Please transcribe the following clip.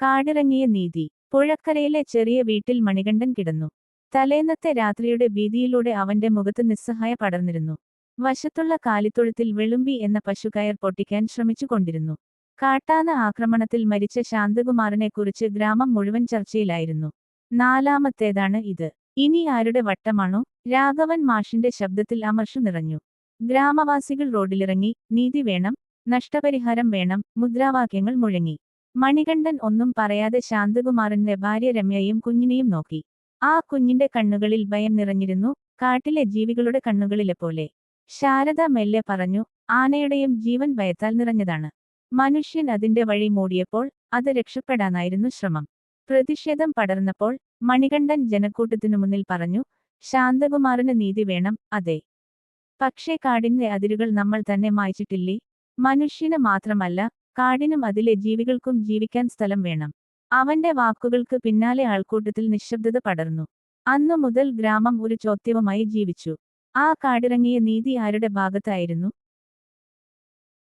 കാടിറങ്ങിയ നീതി. പുഴക്കരയിലെ ചെറിയ വീട്ടിൽ മണികണ്ഠൻ കിടന്നു. തലേന്നത്തെ രാത്രിയുടെ ഭീതിയിലൂടെ അവന്റെ മുഖത്ത് നിസ്സഹായ പടർന്നിരുന്നു. വശത്തുള്ള കാലിത്തൊഴുത്തിൽ വെളുമ്പി എന്ന പശുകയർ പൊട്ടിക്കാൻ ശ്രമിച്ചുകൊണ്ടിരുന്നു. കാട്ടാന ആക്രമണത്തിൽ മരിച്ച ശാന്തകുമാറിനെക്കുറിച്ച് ഗ്രാമം മുഴുവൻ ചർച്ചയിലായിരുന്നു. നാലാമത്തേതാണ് ഇത്. ഇനി ആരുടെ വട്ടമാണോ? രാഘവൻ മാഷിന്റെ ശബ്ദത്തിൽ അമർഷു നിറഞ്ഞു. ഗ്രാമവാസികൾ റോഡിലിറങ്ങി നീതി വേണം നഷ്ടപരിഹാരം വേണം മുദ്രാവാക്യങ്ങൾ മുഴങ്ങി. മണികണ്ഠൻ ഒന്നും പറയാതെ ശാന്തകുമാറിന്റെ ഭാര്യ രമ്യയും കുഞ്ഞിനെയും നോക്കി. ആ കുഞ്ഞിന്റെ കണ്ണുകളിൽ ഭയം നിറഞ്ഞിരുന്നു കാട്ടിലെ ജീവികളുടെ കണ്ണുകളിലെ പോലെ. ശാരദ മെല്ലെ പറഞ്ഞു ആനയുടെയും ജീവൻ ഭയത്താൽ നിറഞ്ഞതാണ്. മനുഷ്യൻ അതിന്റെ വഴി മൂടിയപ്പോൾ അത് രക്ഷപ്പെടാനായിരുന്നു ശ്രമം. പ്രതിഷേധം പടർന്നപ്പോൾ മണികണ്ഠൻ ജനക്കൂട്ടത്തിനു മുന്നിൽ പറഞ്ഞു ശാന്തകുമാറിന് നീതി വേണം അതെ. പക്ഷേ കാടിന്റെ അതിരുകൾ നമ്മൾ തന്നെ മായ്ച്ചിട്ടില്ലേ? മനുഷ്യന് മാത്രമല്ല കാടിനും അതിലെ ജീവികൾക്കും ജീവിക്കാൻ സ്ഥലം വേണം. അവന്റെ വാക്കുകൾക്ക് പിന്നാലെ ആൾക്കൂട്ടത്തിൽ നിശബ്ദത പടർന്നു. അന്നു മുതൽ ഗ്രാമം ഒരു ചോദ്യവുമായി ജീവിച്ചു. ആ കാടിറങ്ങിയ നീതി ആരുടെ ഭാഗത്തായിരുന്നു?